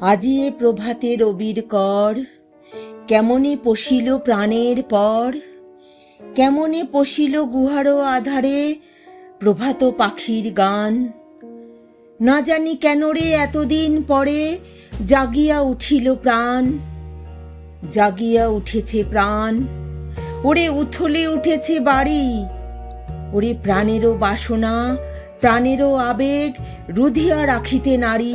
আজি এ প্রভাতে রবির কর। কেমনে পশিল প্রাণের পর? কেমনে পশিল গুহারো আধারে প্রভাত পাখির গান? না জানি কেন রে এতদিন পরে জাগিয়া উঠিল প্রাণ। জাগিয়া উঠেছে প্রাণ। ওরে উথলে উঠেছে বাড়ি। ওরে প্রাণেরও বাসনা, প্রাণেরও আবেগ রুধিয়া রাখিতে নারী।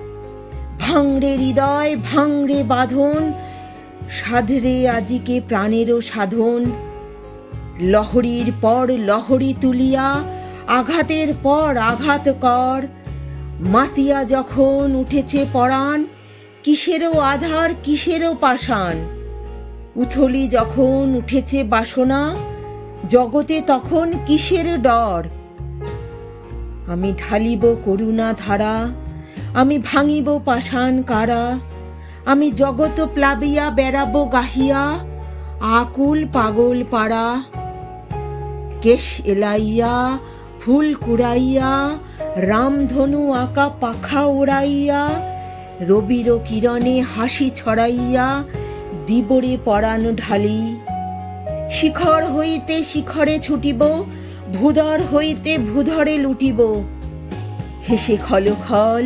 ভাঙড়ে হৃদয়, ভাঙড়ে বাঁধন, সাধরে আজিকে প্রাণেরও সাধন। লহরীর পর লহরী তুলিয়া, আঘাতের পর আঘাত কর। মাতিয়া যখন উঠেছে পরাণ, কিসেরও আধার, কিসেরও পাষাণ? উথলি যখন উঠেছে বাসনা, জগতে তখন কিসের ডর? আমি ঢালিব করুণা ধারা আমি ভাঙিব পাষাণ কারা? আমি জগত প্লাবিয়া বেড়াব গাহিয়া, আকুল পাগল পাড়া। কেশ এলাইয়া, ফুল কুড়াইয়া, রামধনু আঁকা পাখা উড়াইয়া রবির কিরণে হাসি ছড়াইয়া, দিবরে পরাণ ঢালি। শিখর হইতে শিখরে ছুটিব, ভূধর হইতে ভূধরে লুটিব। হেসে খলখল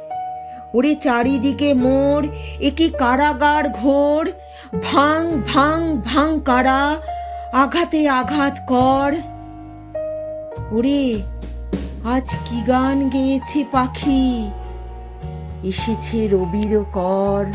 ওরে চারিদিকে মোর একি কারাগার ঘোর? ভাং ভাং ভাং কারা, আঘাতে আঘাত কর। ওরে, আজ কি গান গেয়েছে পাখি? এসেছে রবির কর।